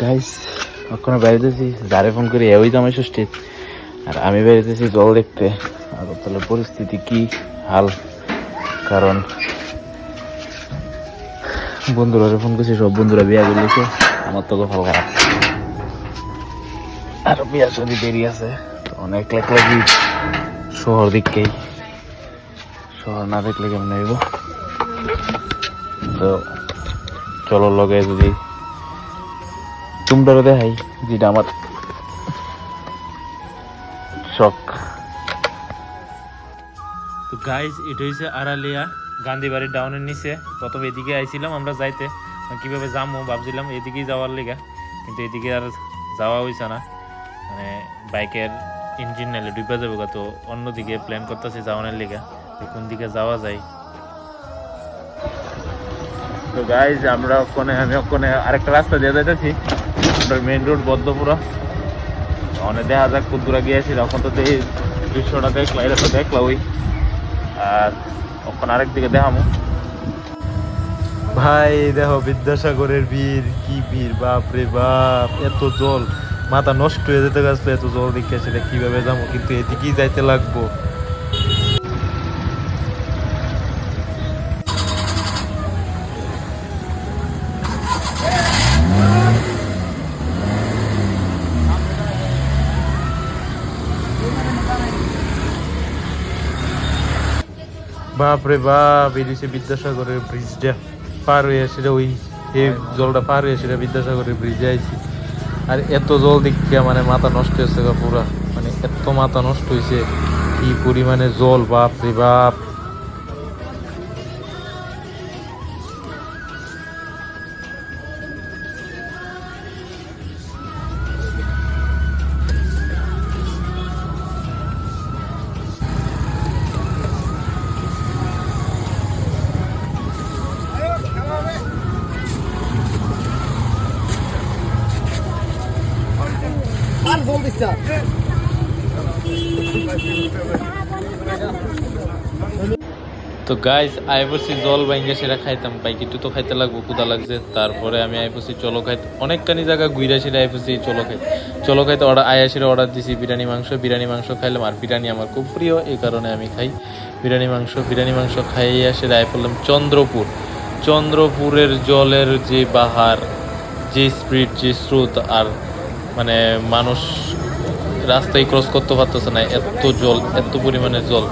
Guys ওখানে বেরিয়েছি। যারে ফোন করি ওই জামাই ষষ্ঠী। আর আমি বেরিয়েছি জল দেখতে। আর তাহলে পরিস্থিতি কি, হাল, কারণ বন্ধুরা ফোন করছি, সব বন্ধুরা বিয়া করলেছে আমার তো কপাল খারাপ। আর বিয়া যদি দেরি আছে, তো অনেক লাখ লাগি শহর দিককেই শহর না দেখলে কেমন হইব? তো চলো লগে যদি তোমরা দেখাই যেটা আমার শখ। তো গাইজ এটা হয়েছে আড়ালিয়া। গান্ধীবাড়ির ডাউনের নিচে। প্রথম এদিকে আইছিলাম আমরা যাইতে। কীভাবে যাব ভাবছিলাম এদিকেই যাওয়ার লেগা। কিন্তু এদিকে আর যাওয়া হয়েছে না। মানে বাইকের ইঞ্জিন নাইলে ডুবা যাব তো অন্যদিকে প্ল্যান করতেছি যাওয়ানোর লেগা। কোন দিকে যাওয়া যায়। তো গাইজ আমরা ওখানে আমি ওখানে আরেকটা রাস্তা দিয়ে যাইতেছি। আমরা মেইন রোড বদ্ধপুরা অনেক দেখা যাক দূরে গিয়েছি তখন তো এই দৃশ্যটা দেখলা এটা তো দেখলা ওই আর ওখানে আরেক দিকে দেখামো। ভাই, দেখো বিদ্যাসাগরের বীর, কি বীর, বাপ রে বাপ, এত জল। মাথা নষ্ট হয়ে যেতে গেছিল এত জল দেখে সেটা কীভাবে যাব? কিন্তু এদিকেই যাইতে লাগবো। বাপ রে বাপ, এই বিদ্যাসাগরের ব্রিজটা পার হয়ে সেটা ওই, এই জলটা পার হয়ে সেটা বিদ্যাসাগরের ব্রিজে আইছি। আর এত জল দেখে মানে মাথা নষ্ট হয়েছে পুরা। মানে এত মাথা নষ্ট হয়েছে, কি পরিমাণে জল, বাপ রে বাপ। তো গাইজ আই বসি জল বাইঙ্গে সেটা খাইতাম বাইক একটু তো খাইতে লাগবো কুদা লাগছে। তারপরে আমি আই বসি চলো খাইতে অনেকখানি জায়গা ঘুরে সেটা আই বসি চলো খাই চলো খাইতে অর্ডার আই আসিরে অর্ডার দিছি বিরিয়ানি, মাংস। বিরিয়ানি, মাংস খাইলাম, আর বিরিয়ানি আমার খুব প্রিয়, এই কারণে আমি খাই। বিরিয়ানি, মাংস বিরিয়ানি, মাংস খাইয়ে আসে আই পড়লাম চন্দ্রপুর। চন্দ্রপুরের জলের যে বাহার, যে স্পিড যে স্রোত, আর মানে মানুষ রাস্তায় ক্রস করতে পারতেছে না এত জল এত পরিমাণে জল।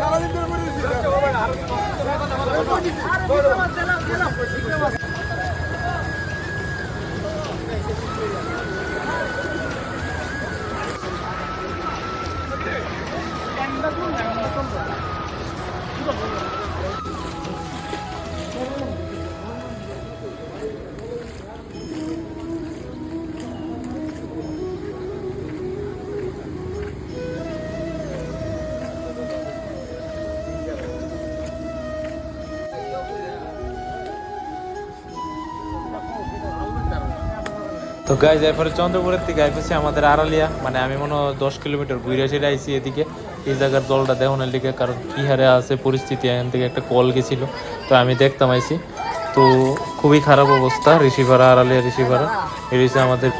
সবাই দেখতেছে মাছ তো গাইজ এরপরে চন্দ্রপুরের থেকে আইতেছে আমাদের আড়ালিয়া। মানে আমি মনে হয় দশ কিলোমিটার ঘুরে সেটা আইসি এদিকে। এই জায়গার জলটা দেখানোর লিগে কারণ কী হারে আছে পরিস্থিতি, এখান থেকে একটা কল গেছিল। তো আমি দেখতাম আইসি তো খুবই খারাপ অবস্থা, ঋষিপাড়া, আড়ালিয়া ঋষিপাড়া। এর আমাদের